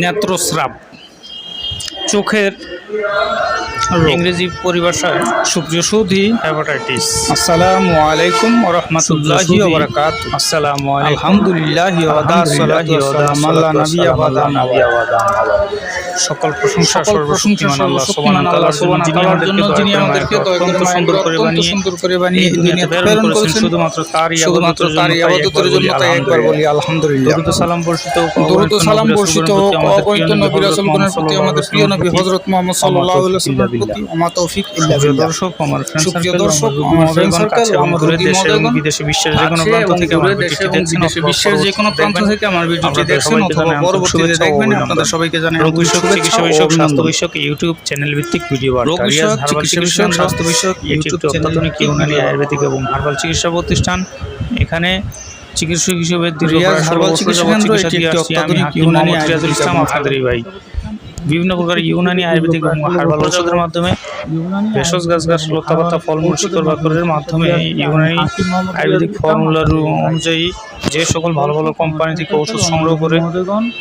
নেত্রস্রাব। চোখের ইংরেজি পরিভাষায় সুপ্রিয় সৌধি হ্যাপাটাইটিস আসসালামু আলাইকুম ওয়া রাহমাতুল্লাহি ওয়া বারাকাতুহু আসসালামু আলহামদুলিল্লাহি ওয়া ওয়া ওয়া ওয়া সকল প্রশংসা সর্বশক্তিমান আল্লাহ সুবহানাহু তাআলার জন্য যিনি আমাদেরকে অত্যন্ত সুন্দর করে বানিয়ে সুন্দর করে বানিয়ে দুনিয়াতে প্রেরণ করেছেন। শুধুমাত্র তারই শুধুমাত্র তারই আবাদতের জন্য তাই একবার বলি আলহামদুলিল্লাহ। দরুদ সালাম বর্ষিত দরুদ ও সালাম বর্ষিত হোক অগণিত নবী রাসূলগণের প্রতি আমাদের প্রিয় নবী হযরত মুহাম্মদ সাল্লাল্লাহু আলাইহি প্রতি ওমা তৌফিক ইল্লা বিল্লাহ। দর্শক আমার ফ্রেন্ড সার্কেল দর্শক, আমার আমার friend বন্ধুগণ circle, কাছে এবং আমার দূরে দেশে এবং বিদেশে বিশ্বের যে কোনো প্রান্ত থেকে আমার ভিডিওটি দেখছেন বিদেশে অথবা বিশ্বের যে কোনো প্রান্ত থেকে আমার ভিডিওটি দেখছেন অথবা পরবর্তীতে দেখবেন। আপনাদের সবাইকে জানাই রোগ বিষয়ক চিকিৎসা বিষয়ক স্বাস্থ্য বিষয়ক ইউটিউব চ্যানেল ভিত্তিক ভিডিও রোগ বিষয়ক চিকিৎসা চিকিৎসা বিষয়ক স্বাস্থ্য বিষয়ক ইউটিউব অত্যাধুনিক ইউনানি আয়ুর্বেদিক এবং হার্বাল চিকিৎসা প্রতিষ্ঠান। এখানে চিকিৎসক হিসেবে দীর্ঘ হার্বাল চিকিৎসা কেন্দ্র চিকিৎসা একটি অত্যাধুনিক ইউনানি আয়ুর্বেদিক ইসলাম এবং ভাই বিভিন্ন প্রকার ইউনানি আয়ুর্বেদিক এবং হার্বাল ঔষধের মাধ্যমে ভেষজ গাছ গাছ লতাপাতা ফলমূল শিকড় বাকরের মাধ্যমে ইউনানি আয়ুর্বেদিক ফর্মুলার অনুযায়ী যে সকল ভালো ভালো কোম্পানি থেকে ওষুধ সংগ্রহ করে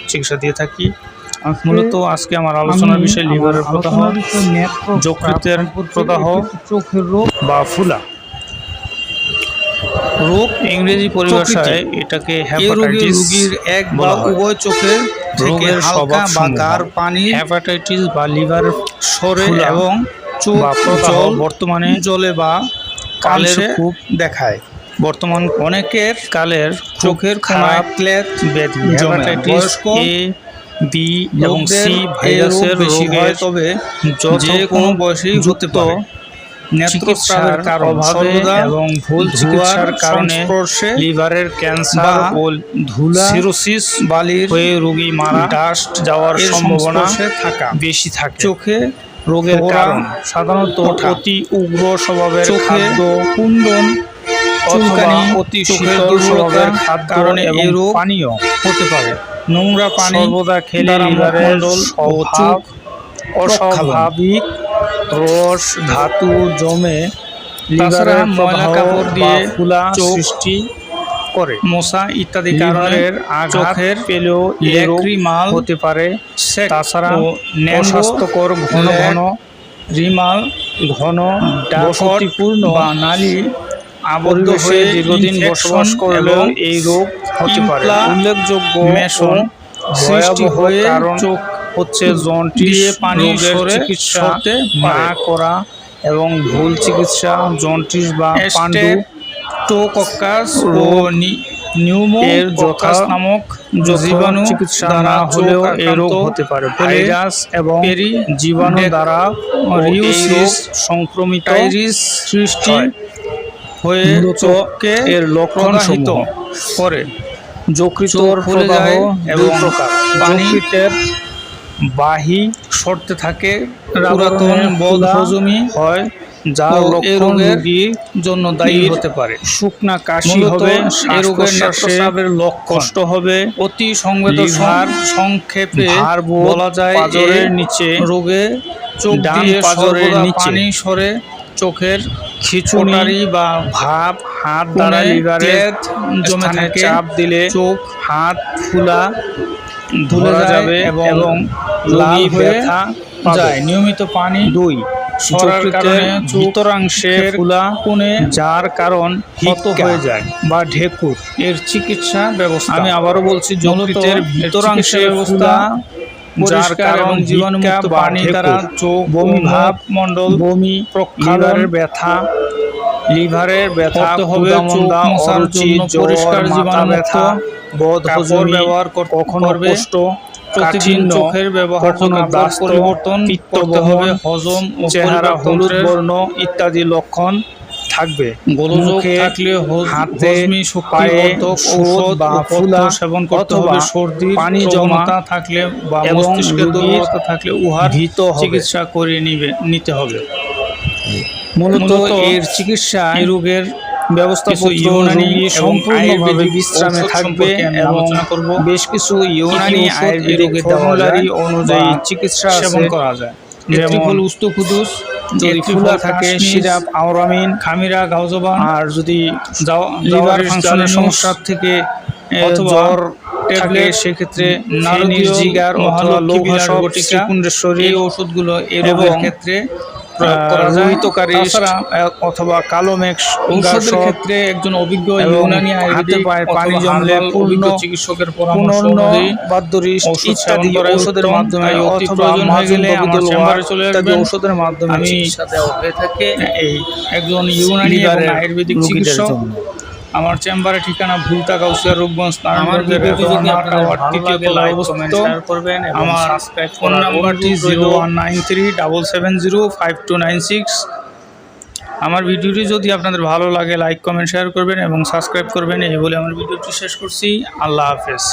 চিকিৎসা দিয়ে থাকি। মূলত আজকে আমার আলোচনার বিষয় লিভারের প্রদাহ যকৃতের প্রদাহ চোখের রোগ বা ফুলা। রোগ ইংরেজি পরিভাষায় এটাকে হ্যাপাটাইটিস রোগীর এক বা উভয় চোখের রোগের হালকা বা। গাঢ় পানি হ্যাপাটাইটিস বা লিভার সরে এবং চোখ জল বর্তমানে জলে বা কালের খুব দেখায়। বর্তমান অনেকের কালের চোখের খারাপ প্লেট ব্যাধি হ্যাপাটাইটিস এ বি এবং সি ভাইরাসের রোগ বেশি হয় তবে যে কোনো বয়সেই হতে পারে। নেত্রস্রাবের কারণ সর্বদা এবং ভুল চিকিৎসার কারণে লিভারের ক্যান্সার ও ধুলা সিরোসিস বালির হয়ে রোগী মারা ডাস্ট যাওয়ার সম্ভাবনা থাকা বেশি থাকে। চোখে রোগের কারণ সাধারণত অতি উগ্র স্বভাবের খাদ্য কুণ্ডন চুলকানি অতি শীতল স্বভাবের খাদ্য কারণে এই রোগ পানীয় হতে পারে। নোংরা পানি সর্বদা খেলে লিভারের চোখ অস্বাভাবিক রস ধাতু জমে তাছাড়া ময়লা কাপড় দিয়ে ফুলা সৃষ্টি করে। মশা ইত্যাদি কারণে লিভারের চোখের পেলেও হতে পারে। তাছাড়া ন্যাঙ্গো ঘন ঘন রিমাল ঘন ডাকট বসতিপূর্ণ বা নালী আবদ্ধ হয়ে দীর্ঘদিন বসবাস করলেও এই রোগ হতে পারে। উল্লেখযোগ্য মেশন সৃষ্টি হয়ে চোখ হচ্ছে জন্টিস পানি রোগের চিকিৎসা না করা এবং ভুল চিকিৎসা জন্টিস বা পাণ্ডু স্টেপটোকক্কাস ও নিউমো এর কক্কাস যথা নামক জীবাণু চিকিৎসা দ্বারা না হলেও এই রোগ হতে পারে। ভাইরাস এবং পেরি জীবাণু দ্বারা রিউসিস সংক্রমিত সৃষ্টি হয়ে। চোখকে এর লক্ষণ করে। যকৃতর ফুলে প্রদাহ যায় এবং প্রকার। পানি পানি বাহি সরতে থাকে পুরাতন বদ হজমি হয় যা এ রোগের জন্য দায়ী হতে পারে। শুকনা কাশি হবে এ রোগের নেত্রস্রাবের কষ্ট হবে অতি সংবেদনশীল সংক্ষেপে ভারবোধ, বলা যায় পাঁজরের নিচে রোগে চোখ দিয়ে পাঁজরের নিচে। পানি সরে চোখের খিচুনি কোটারি বা ভাব হাত দ্বারা লিভারের জমে থাকে চাপ দিলে চোখ হাত ফুলা ধুলে ধরা যাবে এবং লাল ব্যথা যায়। নিয়মিত পানি দুই সরার কারণে চোখ ফুলা কোণে যার কারণ ক্ষত হয়ে যায়। বা ঢেকুর। এর চিকিৎসা ব্যবস্থা। আমি আবারও বলছি যকৃতের ভিতরাংশে ফুলা যার কারণ জীবাণুমুক্ত পানি দ্বারা চোখ বমি ভাব মণ্ডল বমি প্রক্ষালন লিভারের ব্যথা লিভারের ব্যথা হবে অরুচি, পরিষ্কার মাথা ব্যথা কাপড় ব্যবহার কখনো। কষ্ট প্রতিদিন চোখের ব্যবহার পরিবর্তন করতে হবে হজম চেহারা হলুদ বর্ণ ইত্যাদি লক্ষণ থাকবে। গোলযোগ থাকলে হাতে, পায়ে ঔষধ বা ফুলা সেবন করতে হবে। সর্দি পানি পানি জমা জমা থাকলে বা রোগীর দুর্বলতা থাকলে উহার ভীত চিকিৎসা করে নিবে নিতে হবে। মূলত মূলত এর চিকিৎসা এই রোগের সম্পূর্ণভাবে বিশ্রামে থাকবে এবং। বেশ কিছু ইউনানি আয়ুর্বেদিক ফর্মুলারি অনুযায়ী চিকিৎসা সেবন করা যায় যেমন যদি থাকে সিরাপ আওরামিন খামিরা গাউজবান আর যদি লিভার ফাংশনের সমস্যা থেকে জ্বর ট্যাবলেট সেক্ষেত্রে জিগার অথবা এই ওষুধগুলো এবং ক্ষেত্রে রোহিতকারী অথবা কালো মেঘ ঔষধের ক্ষেত্রে একজন অভিজ্ঞ ইউনানি আয়ুর্বেদিক পানি জমলে অভিজ্ঞ চিকিৎসকের পরামর্শ অনুযায়ী বাদ্যরিস ইত্যাদি উত্তম। মাধ্যমে ঔষধের অতি প্রয়োজন হয়ে গেলে আমার চেম্বারে চলে আসবেন। ওষুধের মাধ্যমে আমি সাথে হয়ে থাকে এই একজন ইউনানি আয়ুর্বেদিক চিকিৎসক। আমার চেম্বারে ঠিকানা ভুলতা কাউসিয়া রূপগঞ্জ আমার নারায়ণগঞ্জের তৃতীয় করবেন আমার সাবস্ক্রাইব ফোন নাম্বারটি zero. One nine three double seven zero five two nine six আমার ভিডিওটি যদি আপনাদের ভালো লাগে লাইক কমেন্ট শেয়ার করবেন এবং সাবস্ক্রাইব করবেন। এই বলে আমার ভিডিওটি শেষ করছি। আল্লাহ হাফেজ।